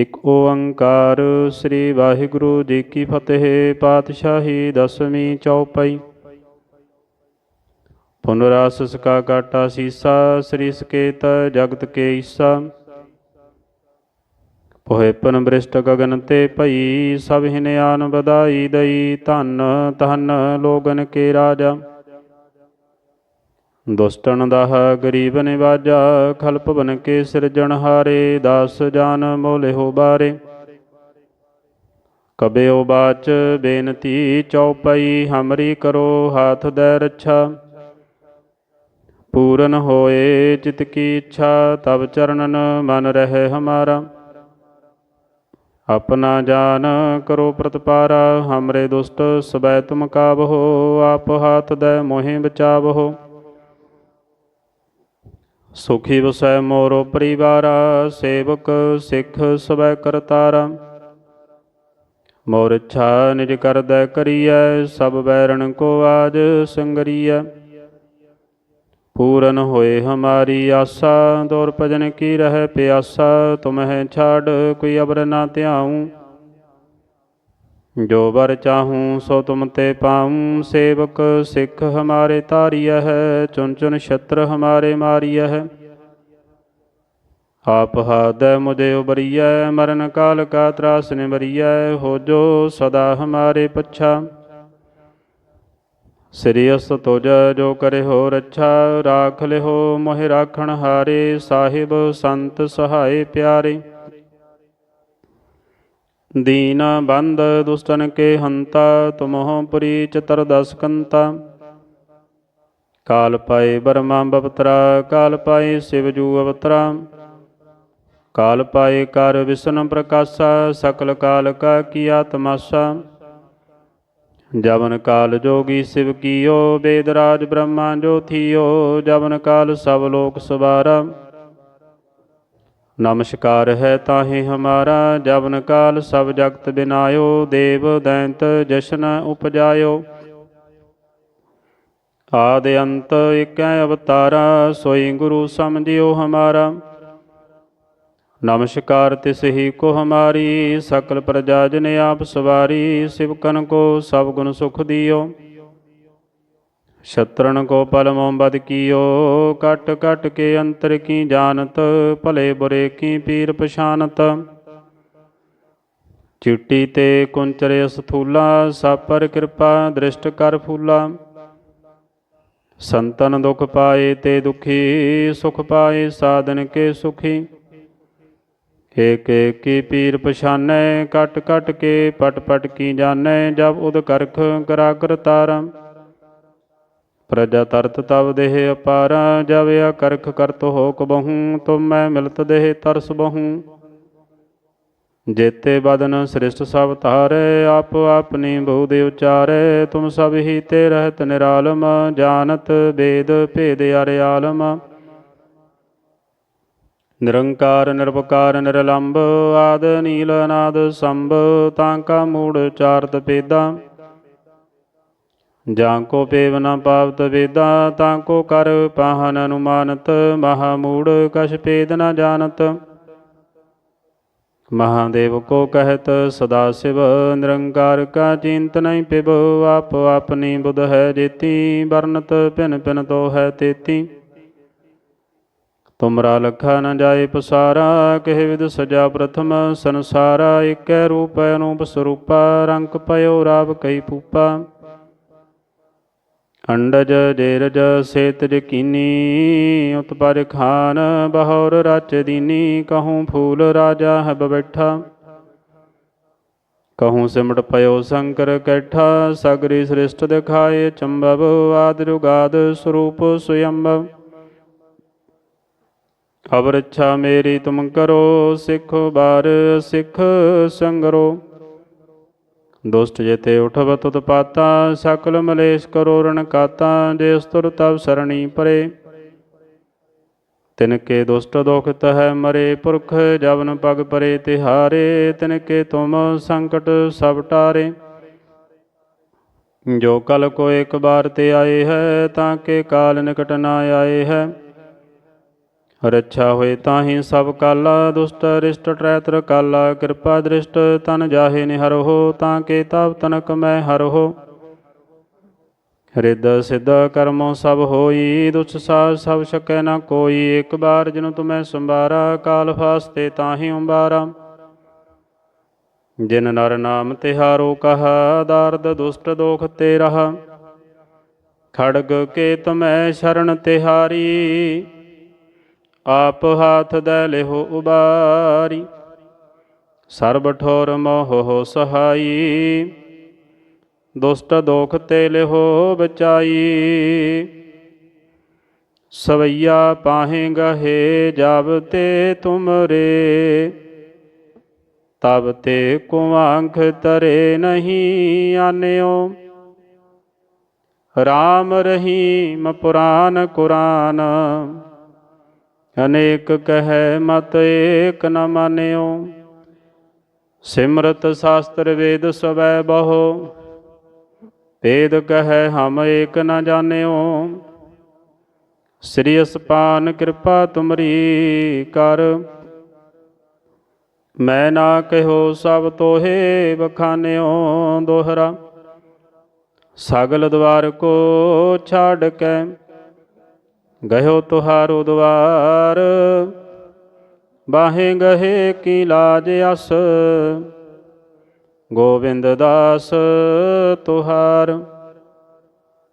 ਇਕ ਓੰਕਾਰ ਸ੍ਰੀ ਵਾਹਿਗੁਰੂ ਜੀ ਕੀ ਫਤਿਹ, ਪਾਤਸ਼ਾਹੀ ਦਸਵੀਂ ਚੌਪਈ। ਪੁਨਰਾਸ ਕਾ ਕਾਟਾ ਸੀਸਾ, ਸ੍ਰੀ ਸਕੇਤ ਜਗਤ ਕੇ ਈਸਾ। ਪੋਹਿ ਪਨ ਬ੍ਰਿਸ਼ਟ ਗਗਨ ਤੇ ਭਈ, ਸਭ ਹਿਨਿਆਨ ਬਧਾਈ ਦਈ, ਧਨ ਧਨ ਲੋਗਨ ਕੇ ਰਾਜਾ। ਦੁਸ਼ਟਨ ਦਾਹ ਗਰੀਬ ਨਿਵਾਜਾ, ਖਲਪ ਬਨ ਕੇ ਸਿਰਜਣਹਾਰੇ ਦਾਸ ਜਾਨ ਮੋਲੇ ਹੋ ਬਾਰੇ। ਕਬਿਓ ਬਾਚ ਬੇਨਤੀ ਚਉਪਈ ਹਮਰੀ ਕਰੋ ਹਾਥ ਦੈ ਰੱਛਾ। ਪੂਰਨ ਹੋਏ ਚਿਤ ਕੀ ਇੱਛਾ ਤਬ ਚਰਨਨ ਮਨ ਰਹਿ ਹਮਾਰਾ। ਆਪਣਾ ਜਾਨ ਕਰੋ ਪ੍ਰਤਪਾਰਾ, ਹਮਰੇ ਦੁਸ਼ਟ ਸਬੈ ਤੁਮ ਕਾਬਹੋ ਆਪ ਹਾਥ ਦੈ ਮੋਹਿ ਬਚਾਵਹੋ ਸੁਖੀ ਵਸੈ ਮੋਰੋ ਪਰਿਵਾਰ, ਸੇਵਕ ਸਿੱਖ ਸਵੈ ਕਰਤਾਰਾ। ਮੋਰ ਇੱਛਾ ਨਿਜ ਕਰਦੈ ਕਰੀਐ, ਸਭ ਬੈਰਣ ਕੋ ਆਜ ਸੰਗਰੀਐ। ਪੂਰਨ ਹੋਏ ਹਮਾਰੀ ਆਸਾ, ਦੌਰ ਭਜਨ ਕੀ ਰਹਿ ਪਿਆਸਾ, ਤੁਮਹਿ ਛਾੜ ਕੋਈ ਅਬਰ ਨਾ ਧਿਆਉ। ਜੋ ਵਰ ਚਾਹੂੰ, ਸੋ ਤੁਮ ਤੇ ਪਾਉਂ। ਸੇਵਕ ਸਿੱਖ ਹਮਾਰੇ ਤਾਰੀਐ ਹੈ ਚੁਨ ਚੁਨ ਛਤਰ ਹਮਾਰੇ ਮਾਰਿਆ ਹੈ। ਆਪ ਹਾਦੈ ਮੁਝੇ ਉਬਰੀਐ, ਮਰਨ ਕਾਲ ਕਾ ਤਰਾਸ ਨਿਬਰੀਐ ਹੋ ਜੋ ਸਦਾ ਹਮਾਰੇ ਪੱਛਾ। ਸ੍ਰੀ ਅਸ ਤੁਜ ਜੋ ਕਰੇ ਹੋ ਰੱਛਾ, ਰਾਖ ਲਿਹੋ ਮੋਹਿ ਰਾਖਣ ਹਾਰੇ, ਸਾਹਿਬ ਸੰਤ ਸਹਾਏ ਪਿਆਰੇ। ਦੀਨ ਬੰਦ ਦੁਸ਼ਟਨ ਕੇ ਹੰਤਾ, ਤੁਮਹੁ ਪੁਰੀ ਚਤਰ ਦਸ ਕੰਤਾ ਕਾਲ ਪਾਏ ਬਰਮਾ ਬਪਤਰਾ ਕਾਲ ਪਾਏ ਸਿਵ ਜੂ ਅਵਤਰਾ। ਕਾਲ ਪਾਏ ਕਰ ਵਿਸ਼ਨ ਪ੍ਰਕਾਸ਼ਾ, ਸਕਲ ਕਾਲ ਕਾ ਤਮਾਸ਼ਾ ਜਵਨ ਕਾਲ ਜੋਗੀ ਸਿਵ ਕੀਓ ਵੇਦ ਰਾਜ ਬ੍ਰਹਮਾ ਜੋਥੀਓ, ਜਵਨ ਕਾਲ ਸਭ ਲੋਕ ਸਵਾਰਾ ਨਮਸਕਾਰ ਹੈ ਤਾਹੇ ਹਮਾਰਾ ਜਵਨ ਕਾਲ ਸਭ ਜਗਤ ਬਿਨਾਇਓ, ਦੇਵ ਦੈਂਤ ਜਸ਼ਨ ਉਪਜਾਇਓ। ਆਦ ਅੰਤ ਇਕੈ ਅਵਤਾਰਾ, ਸੋਈ ਗੁਰੂ ਸਮਝਿਓ ਹਮਾਰਾ। ਨਮਸਕਾਰ ਤਿਸ ਹੀ ਕੋ ਹਮਾਰੀ, ਸਕਲ ਪ੍ਰਜਾ ਜਨ ਆਪ ਸਵਾਰੀ ਸਿਵਕਨ ਕੋ ਸਭ ਗੁਣ ਸੁਖ ਦਿਓ। ਸ਼ਤਰਨ ਕੋ ਪਲ ਮੋਬਦ ਕੀਓ, ਕਟ ਕਟ ਕੇ ਅੰਤਰ ਕੀ ਜਾਣਤ, ਭਲੇ ਬੁਰੇ ਕੀ ਪੀਰ ਪਛਾਨਤ ਚਿੱਟੀ ਤੇ ਕੁੰਚਰੇ ਸਥੂਲਾ, ਸਾਪਰ ਕਿਰਪਾ ਦ੍ਰਿਸ਼ਟ ਕਰ ਫੂਲਾ। ਸੰਤਨ ਦੁਖ ਪਾਏ ਤੇ ਦੁਖੀ, ਸੁਖ ਪਾਏ ਸਾਧਨ ਕੇ ਸੁਖੀ। ਏਕ ਏਕ ਪੀਰ ਪਛਾਨੈ, ਕਟ ਕਟ ਕੇ ਪਟ ਪਟ ਕੀ ਜਾਣੈ, ਜਬ ਉਦ ਕਰਖ ਕਰਾ ਕਰਤਾਰਾ ਪ੍ਰਜਾ ਤਰਤ ਤਵ ਦੇਹ ਅਪਾਰ ਜਵਿਆ ਕਰਖ ਕਰਤ ਹੋ ਕਬਹੂ ਤੁਮ ਮੈਂ ਮਿਲਤ ਦੇਹ ਤਰਸ ਬਹੂ। ਜੇਤੇ ਬਦਨ ਸ੍ਰਿਸ਼ਟ ਸਭ ਧਾਰੇ, ਆਪ ਆਪਣੀ ਬਹੁ ਦੇ ਉਚਾਰੇ, ਤੁਮ ਸਭ ਹੀ ਤੇ ਰਹਿਤ ਨਿਰਾਲਮ, ਜਾਣਤ ਵੇਦ ਭੇਦ ਅਰਿਆਲਮ ਨਿਰੰਕਾਰ ਨਿਰਵਕਾਰ ਨਿਰਲੰਭ ਆਦ ਨੀਲ ਅਨਾਦ ਸੰਭ, ਤਾਂ ਕਾ ਮੂੜ ਚਾਰਤ ਪੇਦਾ। ਜਾਂ ਕੋ ਪੇਵ ਨ ਪਾਵਤ ਵੇਦਾ, ਤਾਂ ਕੋ ਕਰ ਪਾਹਨ ਅਨੁਮਾਨਤ ਮਹਾ ਮੂੜ ਕਛ ਪੇਦ ਨ ਜਾਣਤ। ਮਹਾਦੇਵ ਕੋ ਕਹਿਤ, ਸਦਾ ਸਿਵ ਨਿਰੰਕਾਰ ਕਾ ਚਿੰਤ ਨਹੀਂ ਪਿਬ, ਆਪ ਆਪਨੀ ਬੁਧ ਹੈ ਜੇਤੀ ਵਰਨਤ ਭਿਨ ਭਿਨ ਤੋ ਹੈ ਤੇਤੀ। ਤੁਮਰਾ ਲਖਾ ਨ ਜਾਏ ਪਸਾਰਾ, ਕਹਿ ਵਿਦ ਸਜਾ ਪ੍ਰਥਮ ਸੰਸਾਰਾ, ਏਕੈ ਰੂਪ ਅਨੂਪ ਸਰੂਪਾ, ਰੰਗ ਪਇਓ ਰਾਵ ਕਈ ਪੂਪਾ ਅੰਡਜ ਜੇਰਜ ਸੇਤ ਜਕੀਨੀ ਉਤਪਰ ਖਾਨ ਬਹੌਰ ਰਚ ਦੀਨੀ, ਕਹੂੰ ਫੂਲ ਰਾਜਾ ਹੈ ਬੈਠਾ। ਕਹੂੰ ਸਿਮਟ ਪਇਓ ਸ਼ੰਕਰ ਕੈਠਾ, ਸਗਰੀ ਸ੍ਰਿਸ਼ਟ ਦਿਖਾਏ ਚੰਬਵ, ਆਦ ਜੁਗਾਦ ਸਰੂਪ ਸੁਯੰਭਵ ਅਵਰ ਇੱਛਾ ਮੇਰੀ ਤੁਮ ਕਰੋ, ਸਿੱਖ ਬਾਰ ਸਿੱਖ ਸੰਗਰੋ। ਦੁਸ਼ਟ ਜੇਤੇ ਉਠਵ ਤੁਤ ਪਾਤਾ, ਸਕਲ ਮਲੇਸ਼ ਕਰੋ ਰਣ ਕਾਤਾ, ਜੇ ਸਤੁਰ ਤਵ ਸਰਣੀ ਪਰੇ। ਤਿਨ ਕੇ ਦੁਸ਼ਟ ਦੁਖਤ ਹੈ ਮਰੇ, ਪੁਰਖ ਜਵਨ ਪਗ ਪਰੇ ਤਿਹਾਰੇ ਤਿਨ ਕੇ ਤੁਮ ਸੰਕਟ ਸਭ ਟਾਰੇ। ਜੋ ਕਲ ਕੋ ਇੱਕ ਬਾਰ ਤੇ ਆਏ ਹੈ, ਤਾਂ ਕੇ ਕਾਲ ਨਿਕਟ ਨਾ ਆਏ ਹੈ। ਰੱਛਾ ਹੋਏ ਤਾਹੀ ਸਭ ਕਾਲਾ, ਦੁਸ਼ਟ, ਰਿਸ਼ਟ, ਟ੍ਰੈਤਰ ਕਾਲਾ, ਕਿਰਪਾ ਦ੍ਰਿਸ਼ਟ, ਤਨ ਜਾਹੇ ਨਿਹਰਹੁ ਤਾਂ ਕੇ ਤਬ ਤਨਕ ਮੈਂ ਹਰਹੁ ਰਿੱਧ ਸਿੱਧ ਕਰਮੋ ਸਭ ਹੋਈ, ਦੁਛ ਸਾਜ ਸਭ ਸਕੈ ਨਾ ਕੋਈ, ਇੱਕ ਬਾਰ ਜਿਨੁ ਤੁਮੈ ਸੰਬਾਰਾ ਕਾਲ ਫਾਸਤੇ ਤਾਹੀ ਉੰਬਾਰਾ। ਜਿਨ ਨਰ ਨਾਮ ਤਿਹਾਰੋ ਕਹਾ, ਦਾਰਦ ਦੁਸ਼ਟ ਦੋਖ ਤੇ ਰਹਾ ਖੜਗ ਕੇ ਤੁਮੈ ਸ਼ਰਨ ਤਿਹਾਰੀ ਆਪ ਹਾਥ ਦੈ ਲਿਹੁ ਉਬਾਰੀ। ਸਰਬ ਠੋਰ ਮੋਹ ਸਹਾਈ। ਦੁਸ਼ਟ ਦੋਖ ਤੇ ਲਿਹੋ ਬਚਾਈ। ਸਵਈਆ ਪਾਹੇ ਗਹੇ ਜਬ ਤੇ ਤੁਮਰੇ। ਤਬ ਤੇ ਕੁਆਂਖ ਤਰੇ ਨਹੀਂ ਆਨਿਓ। RAM ਰਹੀਮ ਪੁਰਾਨ ਕੁਰਾਨ। ਅਨੇਕ ਕਹੈ ਮਤ ਏਕ ਨ ਮਾਨਿਓ। ਸਿਮਰਤ ਸ਼ਾਸਤਰ ਵੇਦ ਸਵੈ ਬਹੁ। ਵੇਦ ਕਹੈ ਹਮ ਏਕ ਨ ਜਾਣਿਓ। ਸ੍ਰੀ ਅਸਪਾਨ ਕਿਰਪਾ ਤੁਮਰੀ ਕਰ। ਮੈਂ ਨਾ ਕਹਿਓ ਸਭ ਤੋਹੇ ਬਖਾਨਿਓ ਦੋਹਰਾ। ਸਗਲ ਦਵਾਰ ਕੋ ਛਾੜ ਕੇ ਗਇਓ ਤੁਹਾਰੋ ਦਵਾਰ ਬਾਹੇ ਗਹੇ ਕੀ ਲਾਜ ਅਸ। ਗੋਬਿੰਦ ਦਾਸ ਤੁਹਾਰ